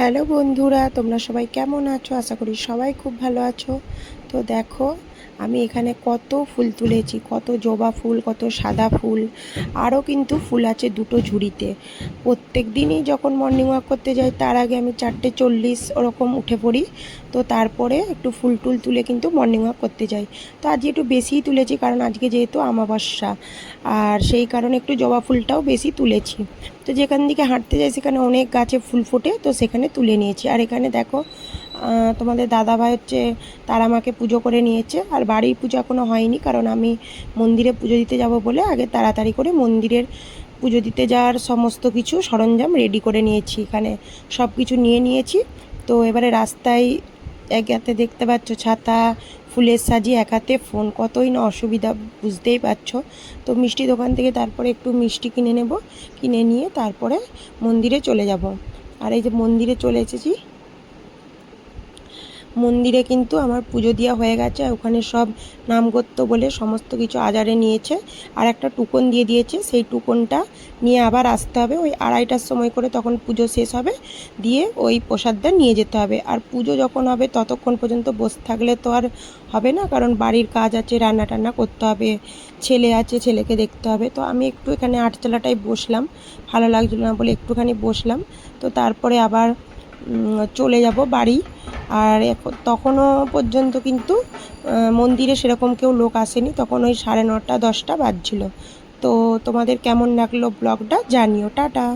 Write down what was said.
Hello বন্ধুরা, তোমরা সবাই কেমন আছো? আশা করি সবাই খুব ভালো আছো। তো দেখো, আমি এখানে কত ফুল তুলেছি, কত জবা ফুল, কত সাদা ফুল, আরও কিন্তু ফুল আছে দুটো ঝুড়িতে। প্রত্যেক দিনই যখন মর্নিং ওয়াক করতে যাই, তার আগে আমি চারটে চল্লিশ ওরকম উঠে পড়ি। তো তারপরে একটু ফুল টুল তুলে কিন্তু মর্নিং ওয়াক করতে যাই। তো আজকে একটু বেশিই তুলেছি, কারণ আজকে যেহেতু আমাবস্যা। আর সেই কারণে একটু জবা ফুলটাও বেশি তুলেছি। তো যেখান দিকে হাঁটতে যাই, সেখানে অনেক গাছে ফুল ফোটে, তো সেখানে তুলে নিয়েছি। আর এখানে দেখো তোমাদের দাদাভাই হচ্ছে, তারা আমাকে পুজো করে নিয়েছে। আর বাড়ির পুজো এখনও হয়নি, কারণ আমি মন্দিরে পুজো দিতে যাব বলে আগে তাড়াতাড়ি করে মন্দিরের পুজো দিতে যাওয়ার সমস্ত কিছু সরঞ্জাম রেডি করে নিয়েছি। এখানে সব কিছু নিয়ে নিয়েছি। তো এবারে রাস্তায় এক হাতে দেখতে পাচ্ছ, ছাতা ফুলের সাজি একাতে ফোন। কতই না অসুবিধা, বুঝতেই পারছ? তো মিষ্টি দোকান থেকে তারপরে একটু মিষ্টি কিনে নেব, কিনে নিয়ে তারপরে মন্দিরে চলে যাব। আর এই যে মন্দিরে চলে এসেছি মন্দিরে কিন্তু আমার পুজো দেওয়া হয়ে গেছে ওখানে সব নাম করতো বলে সমস্ত কিছু আজারে নিয়েছে। আর একটা টুকন দিয়ে দিয়েছে, সেই টুকনটা নিয়ে আবার আসতে হবে। ওই আড়াইটার সময় করে তখন পুজো শেষ হবে। দিয়ে ওই প্রসাদটা নিয়ে যেতে হবে। আর পুজো যখন হবে ততক্ষণ পর্যন্ত বসে থাকলে তো আর হবে না, কারণ বাড়ির কাজ আছে রান্না টান্না করতে হবে, ছেলে আছে, ছেলেকে দেখতে হবে। তো আমি একটু এখানে আটচালাটায় বসলাম, ভালো লাগছিল না বলে একটুখানি বসলাম। তো তারপরে আবার চলে যাব বাড়ি। আর তখনও পর্যন্ত কিন্তু মন্দিরে সেরকম কেউ লোক আসেনি। তখন ওই সাড়ে নটা, দশটা বাজছিল। তো তোমাদের কেমন লাগল ব্লগটা জানিও। টাটা।